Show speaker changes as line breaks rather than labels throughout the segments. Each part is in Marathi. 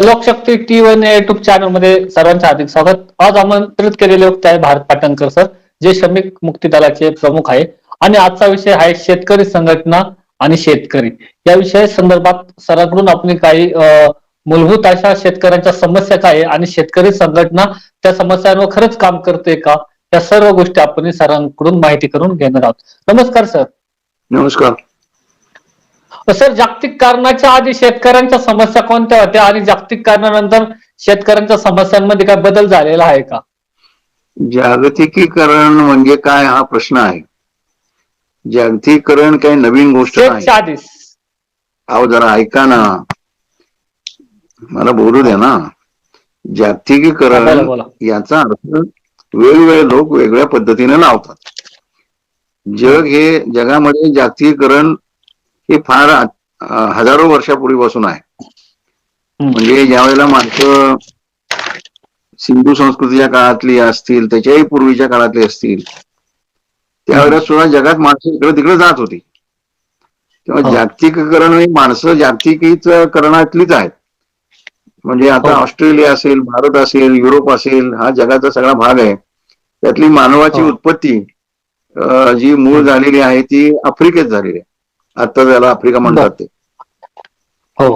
लोकशक्ती टी वन या युट्यूब चॅनलमध्ये सर्वांचं हार्दिक स्वागत. आज आमंत्रित केलेले आहे भारत पाटणकर सर जे श्रमिक मुक्ती दलाचे प्रमुख आहे. आणि आजचा विषय आहे शेतकरी संघटना आणि शेतकरी. या विषया संदर्भात सरांकडून आपण काही मूलभूत अशा शेतकऱ्यांच्या समस्या काय आहे आणि शेतकरी संघटना त्या समस्यांवर खरंच काम करते का? या सर्व गोष्टी आपण सरांकडून माहिती करून घेणार आहोत. नमस्कार सर.
नमस्कार.
सर जागतिक कारणाच्या आधी शेतकऱ्यांच्या समस्या कोणत्या होत्या आणि जागतिक कारणानंतर शेतकऱ्यांच्या समस्यांमध्ये काय बदल झालेला आहे का?
जागतिकीकरण म्हणजे काय हा प्रश्न आहे. जागतिकीकरण काही नवीन गोष्ट
आधीच
अहो जरा ऐका ना. मला बोलू द्या ना. जागतिकीकरण याचा अर्थ वेगवेगळे लोक वेगळ्या पद्धतीने लावतात. जग हे जगामध्ये जागतिकीकरण हे फार हजारो वर्षापूर्वीपासून आहे. म्हणजे ज्या वेळेला माणसं सिंधू संस्कृतीच्या काळातली असतील त्याच्याही पूर्वीच्या काळातली असतील त्यावेळेला सुद्धा जगात माणसं इकडे तिकडे जात होती तेव्हा
हो.
जागतिकीकरण ही माणसं जागतिकीकरणातलीच आहेत म्हणजे आता
हो.
ऑस्ट्रेलिया असेल भारत असेल युरोप असेल हा जगाचा सगळा भाग आहे त्यातली मानवाची
हो.
उत्पत्ती जी मूळ झालेली आहे ती आफ्रिकेत झालेली आहे आता त्याला आफ्रिका म्हणतात ते.
हो.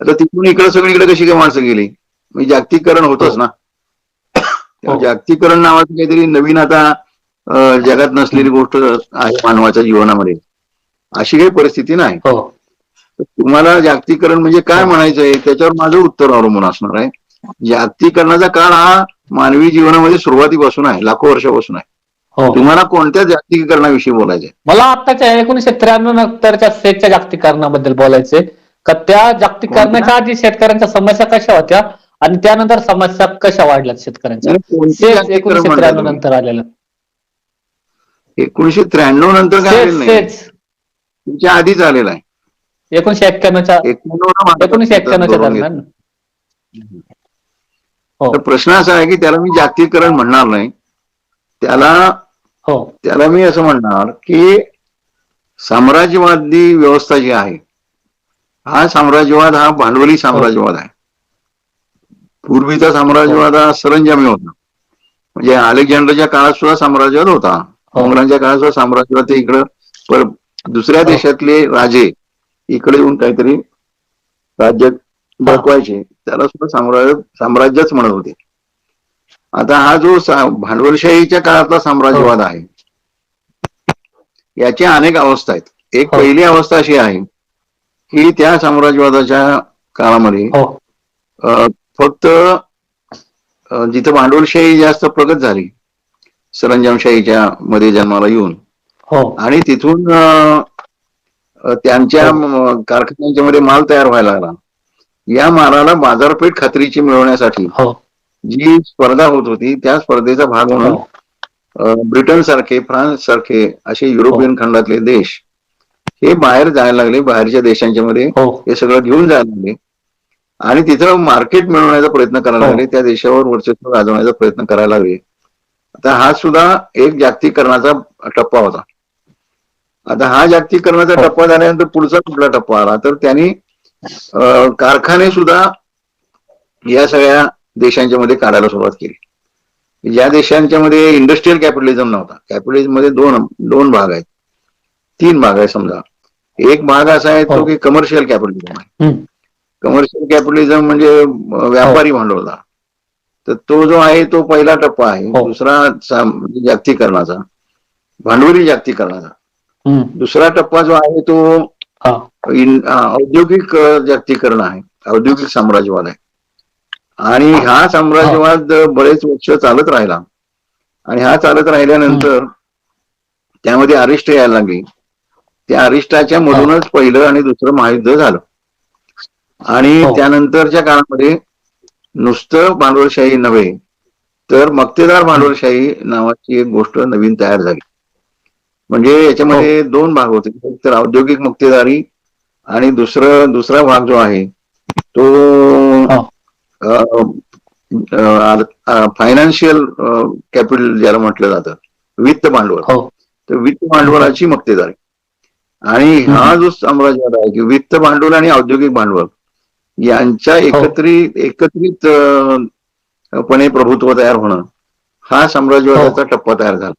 आता तिथून इकडे सगळीकडे कशी काय माणसं गेली? म्हणजे जागतिकीकरण होतच ना. तेव्हा
हो.
जागतिकीकरण नावाचं काहीतरी नवीन आता जगात नसलेली गोष्ट आहे मानवाच्या जीवनामध्ये. अशी काही परिस्थिती नाही.
हो.
तुम्हाला जागतिकीकरण म्हणजे काय म्हणायचं आहे? त्याच्यावर माझं उत्तर अवलंबून असणार आहे. जागतिकीकरणाचा काळ हा मानवी जीवनामध्ये सुरुवातीपासून आहे लाखो वर्षापासून आहे.
हो
तुम्हाला कोणत्या जागतिकीकरणाविषयी बोलायचं
मला आताच्या एकोणीशे त्र्याण्णव नंतरच्या सेटच्या जागतिकीकरणाबद्दल बोलायचे का त्या जागतिकीकरणाच्या आधी शेतकऱ्यांच्या समस्या कशा होत्या आणि त्यानंतर समस्या कशा वाढल्यात शेतकऱ्यांच्या? एकोणीशे त्र्याण्णव? नंतर आलेलं.
एकोणीशे त्र्याण्णव नंतर तुमच्या आधीच आलेला आहे.
एकोणीशे एक्क्याण्णवच्या एकोणीशे एक्क्याण्णवच्या दरम्यान. हो.
प्रश्न असा आहे की त्याला मी जागतिकीकरण म्हणणार नाही. त्याला
हो.
त्याला मी असं म्हणणार की साम्राज्यवादी व्यवस्था जी आहे हा साम्राज्यवाद हा भांडवली साम्राज्यवाद आहे. पूर्वीचा साम्राज्यवाद हा सरंजामी होता. म्हणजे अलेक्झांडरच्या काळात सुद्धा साम्राज्यवाद होता.
हो.
मोगलांच्या काळात सुद्धा साम्राज्यवाद ते इकडं पर दुसऱ्या
हो.
देशातले राजे इकडे येऊन काहीतरी राज्य दाखवायचे त्याला सुद्धा साम्राज्य साम्राज्यच म्हणत होते. आता हा जो भांडवलशाहीच्या काळातला साम्राज्यवाद आहे याच्या अनेक अवस्था आहेत. एक
हो.
पहिली अवस्था अशी आहे की त्या साम्राज्यवादाच्या काळामध्ये
हो.
फक्त जिथं भांडवलशाही जास्त प्रगत झाली सरंजामशाहीच्या मध्ये जन्माला येऊन.
हो.
आणि तिथून त्यांच्या कारखान्यांच्या मध्ये माल तयार व्हायला लागला. या मालाला बाजारपेठ खात्रीची मिळवण्यासाठी
हो.
जी स्पर्धा होत होती त्या स्पर्धेचा भाग म्हणून
हो.
ब्रिटन सारखे फ्रान्स सारखे असे युरोपियन खंडातले देश हे बाहेर जायला लागले बाहेरच्या देशांच्या मध्ये
हो.
हे सगळं घेऊन जायला लागले. आणि तिथं मार्केट मिळवण्याचा प्रयत्न करायला
हो.
लागले त्या देशावर वर्चस्व गाजवण्याचा प्रयत्न करायला लागले. आता हा सुद्धा एक जागतिकीकरणाचा टप्पा होता. आता हा जागतिकीकरणाचा
हो.
टप्पा झाल्यानंतर पुढचा कुठला टप्पा आला? तर त्यांनी कारखाने सुद्धा या सगळ्या देशांच्या मध्ये काढायला सुरुवात केली. ज्या देशांच्या मध्ये इंडस्ट्रीयल कॅपिटलिझम नव्हता कॅपिटलिझममध्ये दोन दोन भाग आहेत. तीन भाग आहे समजा. एक भाग असा आहे तो
हो.
की कमर्शियल कॅपिटलिझम आहे. कमर्शियल कॅपिटलिझम म्हणजे व्यापारी भांडवलदार तर तो जो आहे तो पहिला टप्पा आहे.
हो.
दुसरा जागतिकीकरणाचा भांडवली जागतिकीकरणाचा
हम्म.
दुसरा टप्पा जो आहे तो
हा.
औद्योगिक अं, जागतिकीकरण आहे. औद्योगिक साम्राज्यवाद आहे. आणि हा साम्राज्यवाद बरेच वर्ष चालत राहिला. आणि हा चालत राहिल्यानंतर त्यामध्ये अरिष्ट यायला लागली. त्या अरिष्टाच्या मधूनच पहिलं आणि दुसरं महायुद्ध झालं. आणि
हो.
त्यानंतरच्या काळामध्ये नुसतं भांडवलशाही नव्हे तर मक्तेदार भांडवलशाही नावाची एक गोष्ट नवीन तयार झाली. म्हणजे याच्यामध्ये दोन भाग होते. एक तर औद्योगिक मक्तेदारी आणि दुसरं दुसरा भाग जो आहे तो
हो.
फायनान्शियल कॅपिटल ज्याला म्हटलं जातं वित्त भांडवल.
हो.
तर वित्त भांडवलाची मक्तेदारी. आणि हा जो साम्राज्यवाद आहे की वित्त भांडवल आणि औद्योगिक भांडवल यांच्या एकत्रित एकत्रित अं, पणे प्रभुत्व तयार होणं हा साम्राज्यवादाचा टप्पा तयार झाला.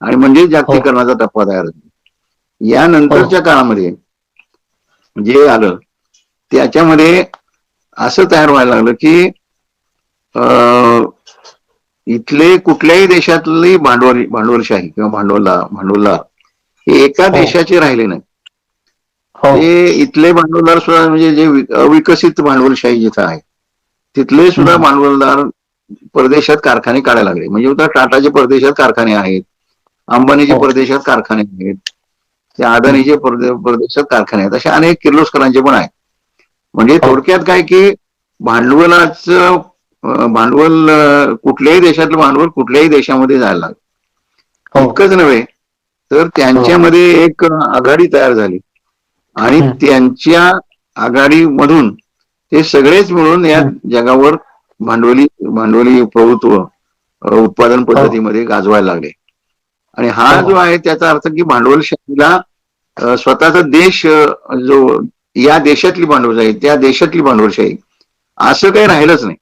आणि म्हणजे जागतिकरणाचा टप्पा तयार झाला. यानंतरच्या काळामध्ये जे आलं त्याच्यामध्ये असं तयार व्हायला लागलं की अं, इथले कुठल्याही देशातली भांडवल भांडवलशाही किंवा भांडवलदार भांडवलदार हे एका
हो.
देशाचे राहिले नाही
हो
ते इथले भांडवलदार सुद्धा म्हणजे जे अविकसित भांडवलशाही जिथं आहे तिथले सुद्धा. भांडवलदार परदेशात कारखाने काढायला लागले म्हणजे आता टाटाचे परदेशात कारखाने आहेत अंबानीचे
हो.
परदेशात कारखाने आहेत त्या अदानीचे परदे- परदेशात कारखाने आहेत असे अनेक किर्लोस्करांचे पण आहेत म्हणजे
हो.
थोडक्यात काय की भांडवलाचं भांडवल कुठल्याही देशातलं भांडवल कुठल्याही देशामध्ये जायला लागलं
हो
इतकंच नव्हे तर त्यांच्यामध्ये एक आघाडी तयार झाली आणि. त्यांच्या आघाडीमधून ते सगळेच मिळून या. जगावर भांडवली भांडवली प्रभुत्व उत्पादन पद्धतीमध्ये गाजवायला लागले आणि हा
हो.
जो आहे त्याचा अर्थ की भांडवलशाहीला स्वतःचा देश जो या देशातली भांडवलशाही त्या देशातली भांडवलशाही असं काही राहिलंच नाही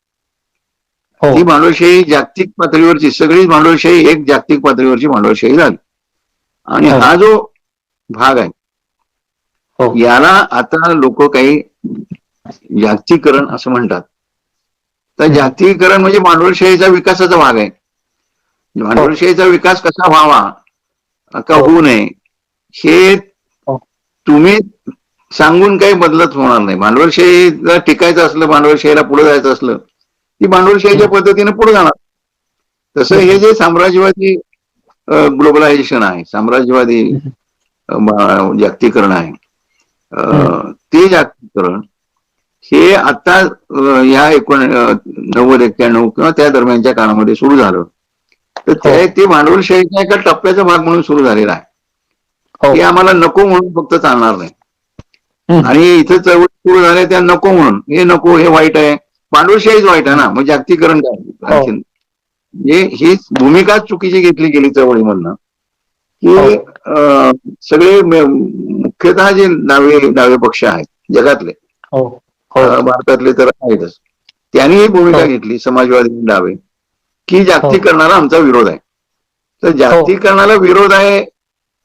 हो
ती भांडवलशाही जागतिक पातळीवरची सगळीच भांडवलशाही एक जागतिक पातळीवरची भांडवलशाही झाली आणि
हो.
हा जो भाग आहे
हो
याला आता लोक काही जागतिकीकरण असं म्हणतात तर. जागतिकीकरण म्हणजे भांडवलशाहीचा विकासाचा भाग आहे भांडवलशाहीचा विकास कसा व्हावा का
हो.
होऊ नये हे
हो.
तुम्ही सांगून काही बदलत होणार नाही. भांडवलशाहीला टिकायचं असलं भांडवलशाहीला पुढे जायचं असलं ती भांडवलशाहीच्या पद्धतीने पुढे जाणार. तसं हे जे साम्राज्यवादी ग्लोबलायझेशन आहे साम्राज्यवादी जागतिकीकरण आहे ते जागतिकीकरण हे आता अ, या एकोण नव्वद एक्क्याण्णव किंवा त्या दरम्यानच्या काळामध्ये सुरू झालं. तर ते
हो.
ते भांडवलशाहीच्या एका टप्प्याचा भाग म्हणून सुरू झालेला आहे.
हो.
हे आम्हाला नको म्हणून फक्त चालणार नाही. आणि इथे चळवळ सुरू झाल्या त्या नको म्हणून. हे नको हे वाईट आहे. भांडवलशाहीच वाईट आहे ना मग जागतिकीकरण काय?
हो.
म्हणजे ही भूमिकाच चुकीची घेतली गेली चळवळीमधनं. की
हो.
सगळे मुख्यतः जे डावे डावे पक्ष आहेत जगातले.
हो.
भारतातले तर आहेतच. त्यांनी ही भूमिका. घेतली समाजवादी डावे. की जागतिकीकरणाला आमचा विरोध आहे. तर जागतिकीकरणाला विरोध आहे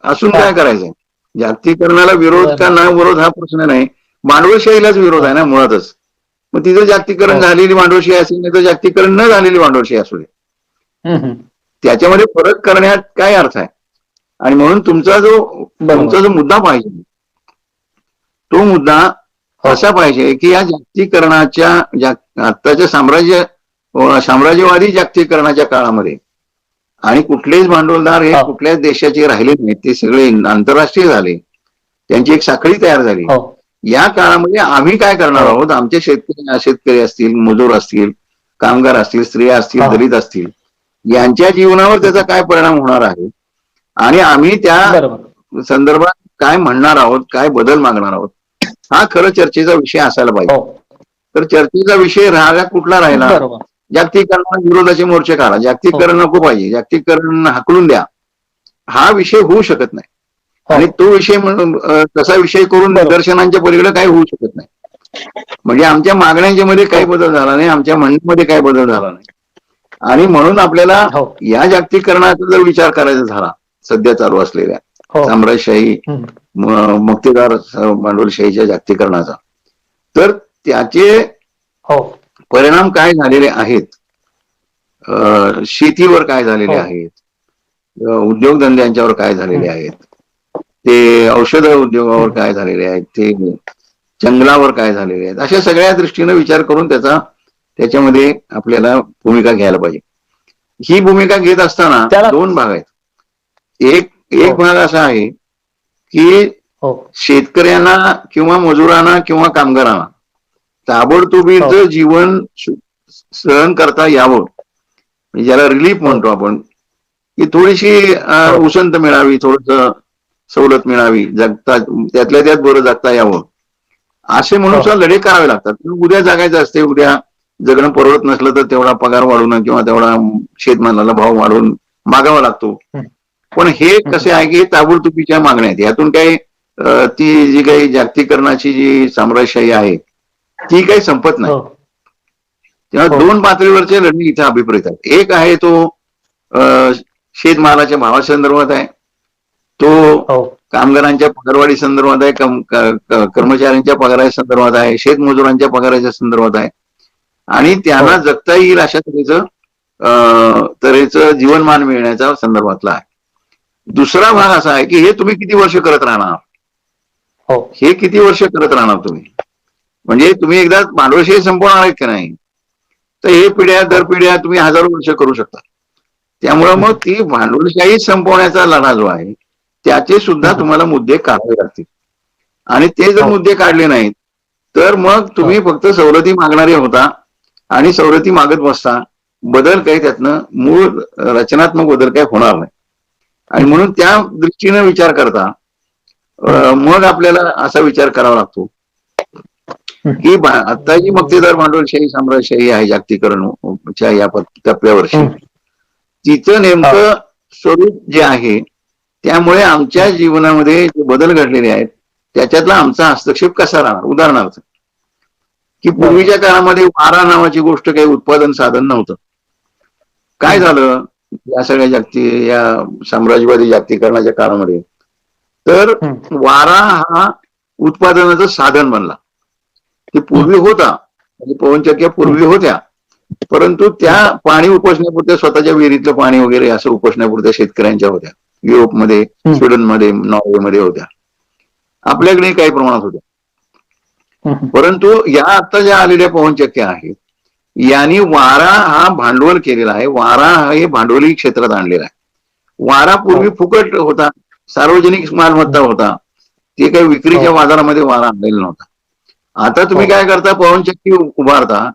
असून. काय करायचंय? जागतिकीकरणाला विरोध. का नाही विरोध हा प्रश्न नाही भांडवलशाहीलाच विरोध आहे ना मुळातच मग तिथं जागतिकीकरण
हो.
झालेली भांडवलशाही असेल नाही तर जागतिकीकरण न झालेली भांडवलशाही असू दे. त्याच्यामध्ये फरक करण्यात काय अर्थ आहे आणि म्हणून तुमचा जो. तुमचा जो मुद्दा पाहिजे तो मुद्दा
हो.
असा पाहिजे की या जागतिकीकरणाच्या जाग- आत्ताच्या साम्राज्य साम्राज्यवादी जागतिकीकरणाच्या काळामध्ये आणि कुठलेच भांडवलदार हे
हो.
कुठल्याच देशाचे राहिले नाहीत. ते सगळे आंतरराष्ट्रीय झाले. त्यांची एक साखळी तयार झाली.
हो.
या काळामध्ये आम्ही काय करणार
हो.
आहोत? आमचे शेतकरी शेतकरी असतील मजूर असतील कामगार असतील स्त्रिया असतील. दलित असतील यांच्या जीवनावर त्याचा काय परिणाम होणार आहे? आणि आम्ही त्या संदर्भात काय म्हणणार आहोत काय बदल मागणार आहोत? हा खरं चर्चेचा विषय असायला पाहिजे. तर चर्चेचा विषय राहिला कुठला राहिला?
बरोबर
जागतिकीकरणाला विरोधाचे मोर्चे काढा. जागतिकीकरण नको पाहिजे. जागतिकीकरण हाकलून द्या. हा विषय होऊ शकत नाही.
हो.
आणि तो विषय म्हण- अं, तसा विषय करून. निदर्शनांच्या पलीकडे काही होऊ शकत नाही. म्हणजे आमच्या मागण्यांच्या मध्ये काही
हो.
बदल झाला नाही. आमच्या म्हणण्यामध्ये काही बदल झाला नाही. आणि म्हणून आपल्याला
हो.
या जागतिकीकरणाचा जर विचार करायचा झाला सध्या चालू असलेल्या
हो.
साम्राज्यशाही मुक्तेदार भांडवलशाहीच्या जागतिकीकरणाचा तर त्याचे
हो.
परिणाम काय झालेले आहेत? शेतीवर काय झालेले
हो.
आहेत? उद्योगधंद्यांच्यावर काय झालेले आहेत? ते औषध उद्योगावर काय झालेले आहेत? ते जंगलावर काय झालेले आहेत? अशा सगळ्या दृष्टीने विचार करून त्याचा त्याच्यामध्ये आपल्याला भूमिका घ्यायला पाहिजे. ही भूमिका घेत असताना दोन भाग आहेत. एक एक
हो.
भाग असा आहे की
हो.
शेतकऱ्यांना किंवा मजुरांना किंवा कामगारांना ताबडतोबीचं जीवन सु- सहन करता यावं. म्हणजे ज्याला रिलीफ म्हणतो आपण. की थोडीशी
हो.
उसंत मिळावी थोडस सवलत मिळावी जगता त्यातल्या त्यात बरं जगता यावं. असे म्हणून
हो.
सुद्धा लढे करावे लागतात. उद्या जगायचं असते उद्या जगणं परवडत नसलं तर तेवढा पगार वाढवणं किंवा तेवढा शेतमालाला भाव वाढवून मागावा लागतो.
हं.
पण हे कसे आहे की हे ताबडतोबीच्या मागण्या आहेत. यातून काही ती जी काही जागतिकीकरणाची जी साम्राज्यशाही आहे ती काही संपत नाही.
हो.
तेव्हा
हो.
दोन पातळीवरचे लढणे इथे अभिप्रेत आहेत. एक आहे तो शेतमालाच्या भावासंदर्भात आहे. तो
हो.
कामगारांच्या पगारवाढी संदर्भात आहे कर्मचाऱ्यांच्या पगाराच्या संदर्भात आहे शेतमजुरांच्या पगाराच्या संदर्भात आहे. आणि त्यांना. जगता येईल अशा तऱ्हेचं तऱ्हेचं जीवनमान मिळण्याच्या संदर्भातला आहे. दुसरा भाग असा आहे की हे तुम्ही किती वर्ष करत राहणार?
हे
किती वर्ष करत राहणार तुम्ही? म्हणजे तुम्ही एकदा भांडवलशाही संपवणार आहेत का नाही? तर हे पिढ्या दर पिढ्या तुम्ही हजारो वर्ष करू शकता. त्यामुळं मग ती भांडवलशाही संपवण्याचा लढा जो आहे त्याचे सुद्धा तुम्हाला मुद्दे काढावे लागतील. आणि ते जर
हो.
मुद्दे काढले नाहीत तर मग तुम्ही फक्त सवलती मागणारे होता आणि सवलती मागत बसता. बदल काही त्यातनं मूळ रचनात्मक बदल काही होणार नाही. आणि म्हणून त्या दृष्टीनं विचार करता मग आपल्याला असा विचार करावा लागतो की आता जी मक्तेदार भांडवलशाही साम्राज्यशाही आहे जागतिकरणच्या या टप्प्यावरची. तिचं नेमकं स्वरूप जे आहे त्यामुळे आमच्या जीवनामध्ये जे बदल घडलेले आहेत त्याच्यातला आमचा हस्तक्षेप कसा राहणार? उदाहरणार्थ की पूर्वीच्या काळामध्ये वारा नावाची गोष्ट काही उत्पादन साधन नव्हतं. काय झालं? या सगळ्या जागतिक या साम्राज्यवादी जागतिकरणाच्या काळामध्ये. तर. वारा हा उत्पादनाचं साधन बनला. ते पूर्वी होता. म्हणजे पवनचक्क्या पूर्वी होत्या. परंतु त्या पाणी उपसण्यापुरत्या स्वतःच्या विहिरीतलं पाणी वगैरे असं उपसण्यापुरत्या शेतकऱ्यांच्या होत्या. युरोपमध्ये स्वीडनमध्ये नॉर्वेमध्ये होत्या. आपल्याकडे काही प्रमाणात होत्या. परंतु या आता ज्या आलेल्या पवनचक्क्या आहेत यांनी वारा हा भांडवल केलेला आहे. वारा हा हे भांडवली क्षेत्रात आणलेला आहे. वारा पूर्वी फुकट होता. सार्वजनिक मालमत्ता होता. ते काही विक्रीच्या
हो.
बाजारामध्ये वारा आणलेला नव्हता. आता तुम्ही
हो.
काय करता पवनचक्की उभारता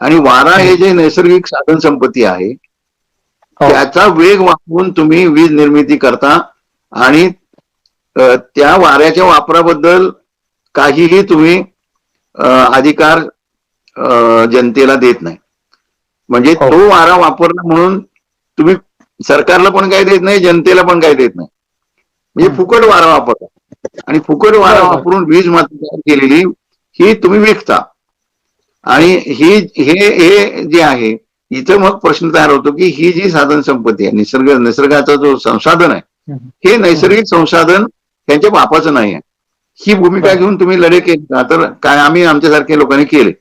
आणि वारा हे जे नैसर्गिक साधन संपत्ती आहे
हो.
त्याचा वेग वापरून तुम्ही वीज निर्मिती करता आणि त्या वाऱ्याच्या वापराबद्दल काहीही तुम्ही अधिकार जनतेला देत नाही म्हणजे
हो.
तो वारा वापरला म्हणून तुम्ही सरकारला पण काही देत नाही जनतेला पण काही देत नाही म्हणजे. फुकट वारा वापरता आणि फुकट वारा. वापरून वीज मात्र तयार केलेली ही तुम्ही विकता आणि ही हे हे जे आहे इथं मग प्रश्न तयार होतो की ही जी साधन संपत्ती आहे निसर्ग निसर्गाचा जो संसाधन आहे. हे नैसर्गिक संसाधन त्यांच्या बापाचं नाही आहे ही भूमिका. घेऊन तुम्ही लढे केले का तर काय आम्ही आमच्यासारख्या लोकांनी केले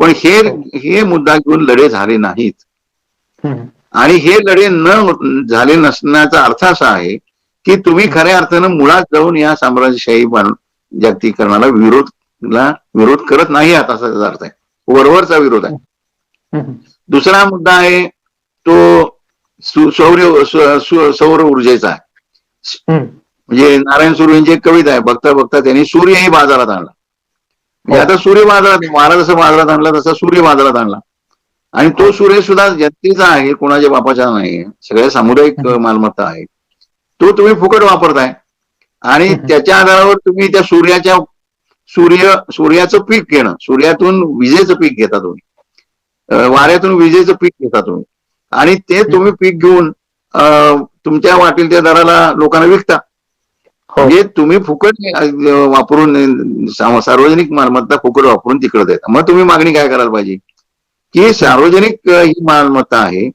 पण हे
हो.
हे मुद्दा घेऊन लढे झाले नाहीत. आणि हे लढे न झाले नसण्याचा अर्थ असा आहे की तुम्ही खऱ्या अर्थानं मुळात जाऊन या साम्राज्यशाही बां- जागतिकीकरणाला विरोधला विरोध करत नाही आहात असा त्याचा अर्थ आहे वरवरचा विरोध आहे. दुसरा मुद्दा आहे तो सु- सौर ऊर्जेचा आहे. म्हणजे नारायण सूर्य यांची एक कविता आहे बघता बघता त्यांनी सूर्यही बाजारात आणला म्हणजे
हो.
आता सूर्य बाजारात वारा जसं बाजारात आणला तसा सूर्य बाजारात आणला आणि तो सूर्य सुद्धा जनतेचा आहे कोणाच्या बापाचा नाही सगळ्या सामुदायिक. मालमत्ता आहे तो तुम्ही फुकट वापरताय आणि. त्याच्या आधारावर तुम्ही त्या सूर्याच्या सूर्य सूर्याचं पीक घेणं. सूर्यातून विजेचं पीक घेता तुम्ही. वाऱ्यातून विजेचं पीक घेता तुम्ही. आणि ते तुम्ही पीक घेऊन तुमच्या वाटेल त्या दराला लोकांना विकता.
हो.
म्हणजे तुम्ही फुकट वापरून सार्वजनिक मालमत्ता फुकट वापरून तिकडे देता. मग तुम्ही मागणी काय करायला पाहिजे? की सार्वजनिक ही मालमत्ता आहे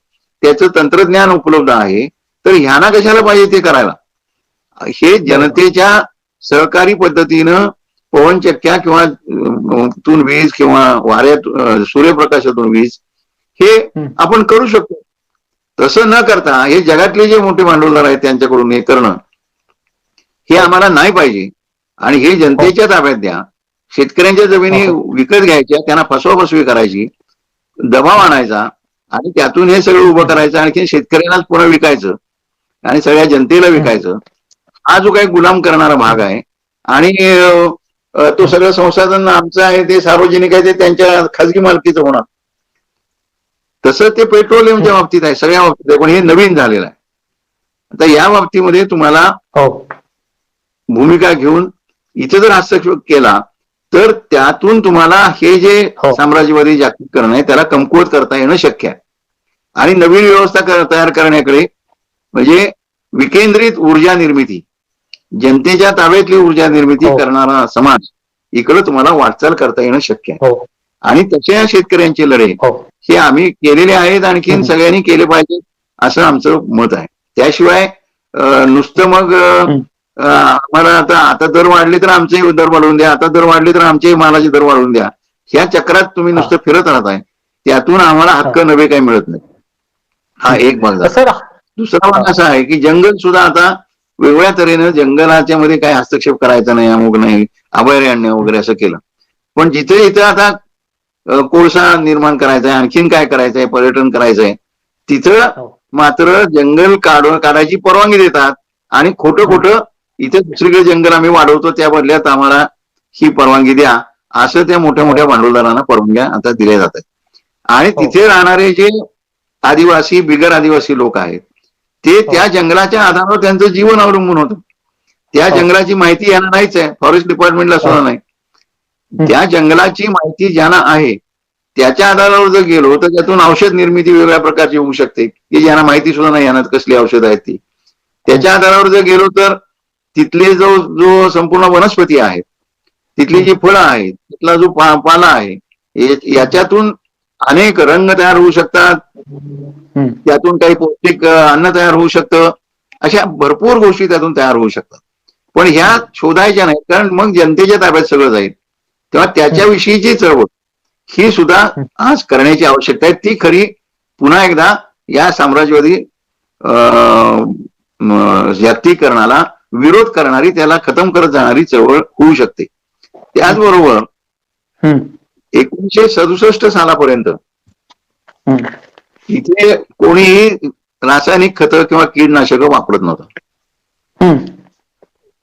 त्याचं तंत्रज्ञान उपलब्ध आहे तर ह्यांना कशाला पाहिजे ते करायला? हे जनतेच्या सहकारी पद्धतीनं पवनचक्क्या किंवा अं, तून वीज किंवा वाऱ्यात सूर्यप्रकाशातून वीज हे. आपण करू शकतो. तसं न करता हे जगातले जे मोठे भांडवलदार आहेत त्यांच्याकडून हे करणं हे आम्हाला नाही पाहिजे. आणि हे जनतेच्या ताब्यात द्या. शेतकऱ्यांच्या जमिनी विकत घ्यायच्या त्यांना फसवाफसवी करायची दबाव आणायचा आणि त्यातून हे सगळं उभं करायचं आणखी शेतकऱ्यांनाच पुन्हा विकायचं आणि सगळ्या जनतेला विकायचं. हा जो काही गुलाम करणारा भाग आहे. आणि तो सगळं संसाधन आमचं आहे ते सार्वजनिक आहे ते त्यांच्या खाजगी मालकीचं होणार. तसं ते पेट्रोलियमच्या बाबतीत आहे सगळ्या बाबतीत आहे पण हे नवीन झालेलं आहे. आता या बाबतीमध्ये तुम्हाला
हो.
भूमिका घेऊन इथे जर हस्तक्षेप केला तर त्यातून तुम्हाला हे जे
हो.
साम्राज्यवादी जागतिकीकरण आहे त्याला कमकुवत करता येणं शक्य आहे. आणि नवीन व्यवस्था तयार करण्याकडे म्हणजे विकेंद्रित ऊर्जा निर्मिती जनतेच्या ताब्यातली ऊर्जा निर्मिती
हो.
करणारा समाज इकडे तुम्हाला वाटचाल करता येणं शक्य आहे.
हो.
आणि तशा शेतकऱ्यांचे लढे
हो.
हे आम्ही केलेले आहेत आणखीन. सगळ्यांनी केले पाहिजे असं आमचं मत आहे. त्याशिवाय नुसतं मग आम्हाला आता आता दर वाढले तर आमचे दर वाढवून द्या आता दर वाढले तर आमचे मालाचे दर वाढवून द्या. ह्या चक्रात तुम्ही नुसतं फिरत राहताय त्यातून आम्हाला हक्क नवे काही मिळत नाही. हा एक भाग झाला. दुसरा भाग असा आहे की जंगल सुद्धा आता वेगळ्या तऱ्हेनं जंगलाच्या मध्ये काही हस्तक्षेप करायचा नाही अमुक नाही अभयारण्य वगैरे असं केलं पण जिथे जिथे आता कोळसा निर्माण करायचा आहे आणखीन काय करायचं आहे पर्यटन करायचं आहे तिथं
हो.
मात्र जंगल काढ काढायची परवानगी देतात आणि खोटं खोटं इथे दुसरीकडे जंगल आम्ही वाढवतो त्या बदल्यात आम्हाला ही परवानगी द्या असं त्या मोठ्या मोठ्या भांडवलदारांना परवानग्या आता दिल्या जातात आणि
हो.
तिथे राहणारे जे आदिवासी बिगर आदिवासी लोक आहेत ते
हो.
त्या जंगलाच्या आधारावर त्यांचं जीवन अवलंबून होतं त्या
हो.
जंगलाची माहिती यांना नाहीच आहे फॉरेस्ट डिपार्टमेंटला सुद्धा
हो.
नाही त्या जंगलाची माहिती ज्यांना आहे त्याच्या आधारावर जर गेलो तर त्यातून औषध निर्मिती वेगळ्या प्रकारची होऊ शकते की ज्यांना माहिती सुद्धा नाही यांना कसली औषध आहेत ती त्याच्या आधारावर जर गेलो तर तिथले जो जो संपूर्ण वनस्पती आहेत तिथली जी फळं आहेत तिथला जो पाला आहे याच्यातून अनेक रंग तयार होऊ शकतात. त्यातून काही पौष्टिक अन्न तयार होऊ शकतं. अशा भरपूर गोष्टी त्यातून तयार होऊ शकतात. पण ह्या शोधायच्या नाहीत. कारण मग जनतेच्या ताब्यात सगळं जाईल. तेव्हा त्याच्याविषयीची चळवळ ही सुद्धा आज करण्याची आवश्यकता आहे. ती खरी पुन्हा एकदा या साम्राज्यवादी जागतिकीकरणाला विरोध करणारी त्याला खतम करत जाणारी चळवळ होऊ शकते. त्याचबरोबर. एकोणीशे सदुसष्ट सालापर्यंत. इथे कोणीही रासायनिक खतं किंवा कीटनाशकं वापरत नव्हतं.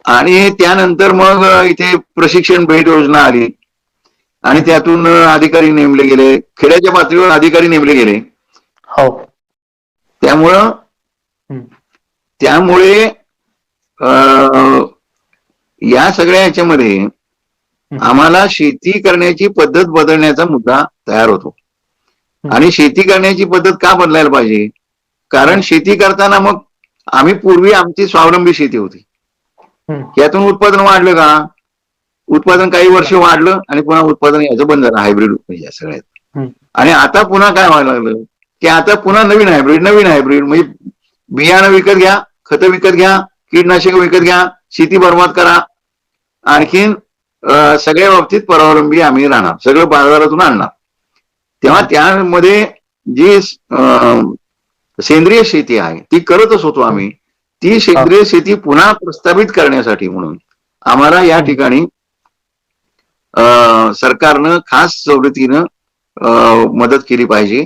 आणि त्यानंतर मग इथे प्रशिक्षण भेट योजना आली. आणि त्यातून अधिकारी नेमले गेले. खेड्याच्या पातळीवर अधिकारी नेमले गेले.
हो.
त्यामुळं. त्यामुळे अं, या सगळ्या ह्याच्यामध्ये आम्हाला शेती करण्याची पद्धत बदलण्याचा मुद्दा तयार होतो. आणि शेती करण्याची पद्धत का बदलायला पाहिजे? कारण शेती करताना मग आम्ही पूर्वी आमची स्वावलंबी शेती होती. यातून उत्पादन वाढलं का? उत्पादन काही वर्ष वाढलं आणि पुन्हा उत्पादन याचं बंद झालं हायब्रिड या सगळ्यात. आणि आता पुन्हा काय व्हायला लागलं? की आता पुन्हा नवीन हायब्रिड नवीन हायब्रिड म्हणजे बियाणं विकत घ्या खतं विकत घ्या कीटनाशक विकत घ्या शेती बरबाद करा. आणखीन सगळ्या बाबतीत परावलंबी आम्ही राहणार. सगळं बाजारातून आणणार. तेव्हा त्यामध्ये जी सेंद्रिय शेती आहे ती करतच होतो आम्ही. ती सेंद्रिय शेती पुन्हा प्रस्थापित करण्यासाठी म्हणून आम्हाला या ठिकाणी सरकारनं खास सवलतीनं मदत केली पाहिजे.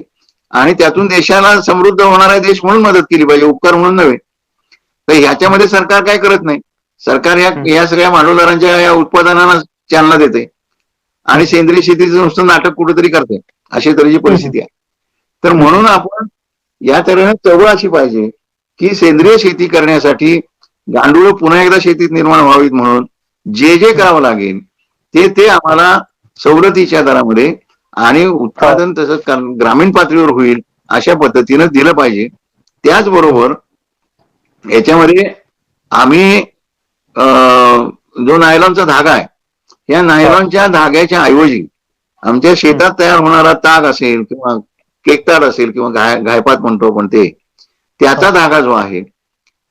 आणि त्यातून देशाला समृद्ध होणारा देश म्हणून मदत केली पाहिजे उपकार म्हणून नव्हे. तर ह्याच्यामध्ये सरकार काय करत नाही. सरकार या या सगळ्या भांडवलदारांच्या या उत्पादनांना चालना देते. आणि सेंद्रिय शेतीचं नुसतं नाटक कुठेतरी करते. अशी तऱ्हेची परिस्थिती आहे. तर म्हणून आपण या तऱ्हेने चळवळ अशी पाहिजे की सेंद्रिय शेती करण्यासाठी गांडूळ पुन्हा एकदा शेतीत निर्माण व्हावीत म्हणून जे जे करावं लागेल ते ते आम्हाला सवलतीच्या दरामध्ये आणि उत्पादन तसंच ग्रामीण पातळीवर होईल अशा पद्धतीनं दिलं पाहिजे. त्याचबरोबर याच्यामध्ये आम्ही जो नायलॉनचा धागा आहे या नायलॉनच्या धाग्याच्या ऐवजी आमच्या शेतात तयार होणारा ताग असेल किंवा केकताड असेल किंवा घाय घायपात म्हणतो आपण ते त्याचा धागा जो आहे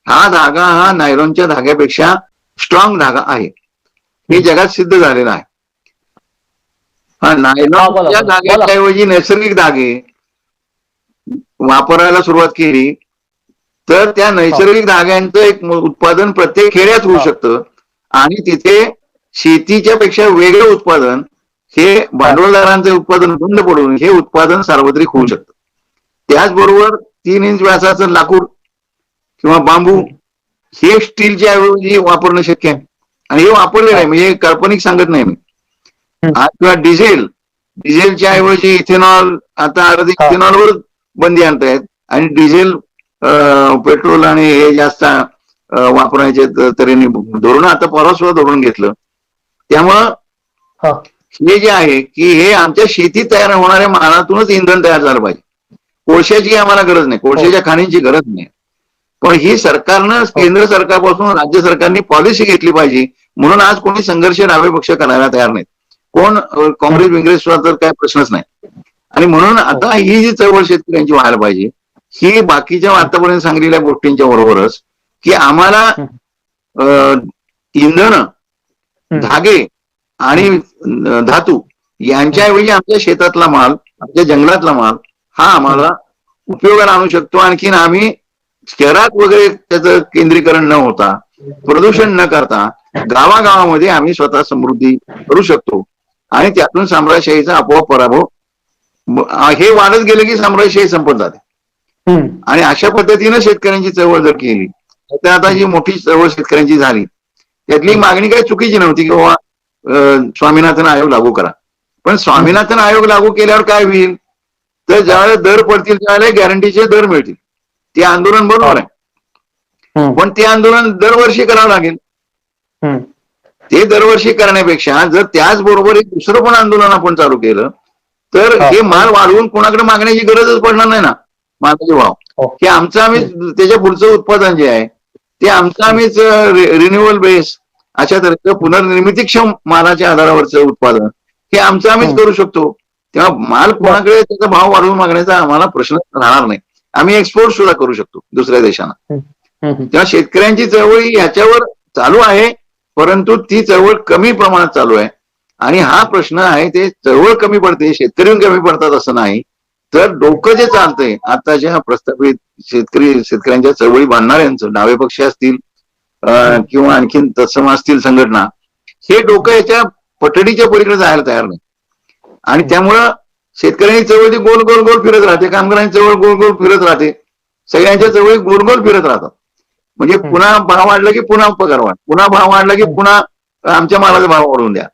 हा धागा हा नायलॉनच्या धाग्यापेक्षा स्ट्रॉंग धागा आहे. हे जगात सिद्ध झालेलं आहे. हा नायलॉनच्या. धाग्याच्या ऐवजी नैसर्गिक धागे वापरायला सुरुवात केली तर त्या नैसर्गिक धाग्यांचं एक उत्पादन प्रत्येक खेड्यात होऊ. शकतं आणि तिथे शेतीच्या पेक्षा वेगळं उत्पादन हे भांडवलदारांचे उत्पादन बंद पडून हे उत्पादन सार्वत्रिक होऊ शकतं. त्याचबरोबर तीन इंच व्यासाचं लाकूड किंवा बांबू हे स्टीलच्या ऐवजी वापरणं शक्य आहे. आणि हे वापरलेलं आहे म्हणजे काल्पनिक सांगत नाही मी. किंवा डिझेल डिझेलच्या ऐवजी इथेनॉल आता अर्धी. इथेनॉलवर बंदी आणतायत आणि डिझेल पेट्रोल आणि हे जास्त वापरायचे तऱ्हेने धोरण आता परवा सुद्धा धोरण घेतलं. त्यामुळं
हा.
हे जे आहे की हे आमच्या शेतीत तयार होणाऱ्या मालातूनच इंधन तयार झालं पाहिजे. कोळशाची आम्हाला गरज नाही कोळशाच्या खाणींची गरज नाही. पण ही सरकारनं केंद्र सरकारपासून राज्य सरकारने पॉलिसी घेतली पाहिजे म्हणून आज कोणी संघर्ष डावे पक्ष करायला तयार नाहीत. कोण काँग्रेस सुद्धा तर काय प्रश्नच नाही. आणि म्हणून आता ही. जी चळवळ शेतकऱ्यांची व्हायला पाहिजे ही बाकीच्या आतापर्यंत सांगलेल्या गोष्टींच्या बरोबरच की आम्हाला इंधन. धागे आणि धातू यांच्याऐवजी आमच्या शेतातला माल आमच्या जंगलातला माल हा आम्हाला उपयोगाला आणू शकतो. आणखीन आम्ही शहरात वगैरे त्याचं केंद्रीकरण न होता प्रदूषण न करता गावागावामध्ये आम्ही स्वतः समृद्धी करू शकतो. आणि त्यातून साम्राज्यशाहीचा आपोआप पराभव हे वाढत गेलं की साम्राज्यशाही संपत जाते. आणि अशा पद्धतीनं शेतकऱ्यांची चळवळ जर केली तर आता जी मोठी चळवळ शेतकऱ्यांची झाली त्यातली मागणी काही चुकीची नव्हती की बाबा स्वामीनाथन आयोग लागू करा पण स्वामीनाथन आयोग लागू केल्यावर काय होईल तर ज्यावेळेस दर पडतील त्यावेळेला गॅरंटीचे दर मिळतील ते आंदोलन बरोबर आहे. पण ते आंदोलन दरवर्षी करावं लागेल. ते दरवर्षी करण्यापेक्षा जर त्याचबरोबर एक दुसरं पण आंदोलन आपण चालू केलं तर
हा.
हे माल वाढवून कोणाकडे मागण्याची गरजच पडणार नाही ना मालाचे भाव
हो.
की आमचं आम्ही त्याच्या पुढचं उत्पादन जे आहे ते आमचं आम्हीच रिन्युअल बेस अशा तऱ्हेचं पुनर्निर्मितीक्षम मालाच्या आधारावरचं उत्पादन हे आमचं आम्हीच. करू शकतो. तेव्हा माल कोणाकडे त्याचा भाव वाढवून मागण्याचा आम्हाला प्रश्न राहणार नाही. आम्ही एक्सपोर्ट सुद्धा करू शकतो दुसऱ्या देशांना. तेव्हा शेतकऱ्यांची चळवळी ह्याच्यावर चालू आहे परंतु ती चळवळ कमी प्रमाणात चालू आहे. आणि हा प्रश्न आहे ते चळवळ कमी पडते शेतकरी कमी पडतात असं नाही. तर डोकं जे चालतंय आताच्या प्रस्थापित शेतकरी शेतकऱ्यांच्या चळवळी बांधणाऱ्यांचं डावे पक्ष असतील किंवा आणखीन तत्सम असतील संघटना हे डोकं याच्या पठडीच्या पलीकडे जायला तयार नाही. आणि त्यामुळं शेतकऱ्यांची चळवळ ती गोल गोल गोल फिरत राहते कामगारांची चळवळ गोल गोल फिरत राहते सगळ्यांच्या चळवळी गोल गोल फिरत राहतात. म्हणजे पुन्हा भाव वाढला की पुन्हा पगार वाढ पुन्हा भाव वाढला की पुन्हा आमच्या मालाचा भाव वाढवून द्या.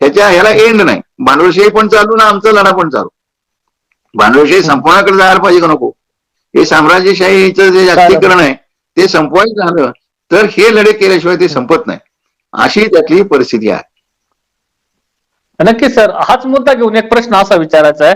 ह्याच्या ह्याला एंड नाही. भांडवलशाही पण चालू ना आमचा लढा पण चालू. भांडवलशाही संपवण्याकडे जायला पाहिजे का नको? हे साम्राज्यशाहीचं जे जागतिकीकरण आहे ते संपवायचं झालं तर हे लढे केल्याशिवाय ते संपत नाही. अशी त्यातली परिस्थिती आहे.
नक्कीच सर. हाच मुद्दा घेऊन एक प्रश्न असा विचारायचा आहे.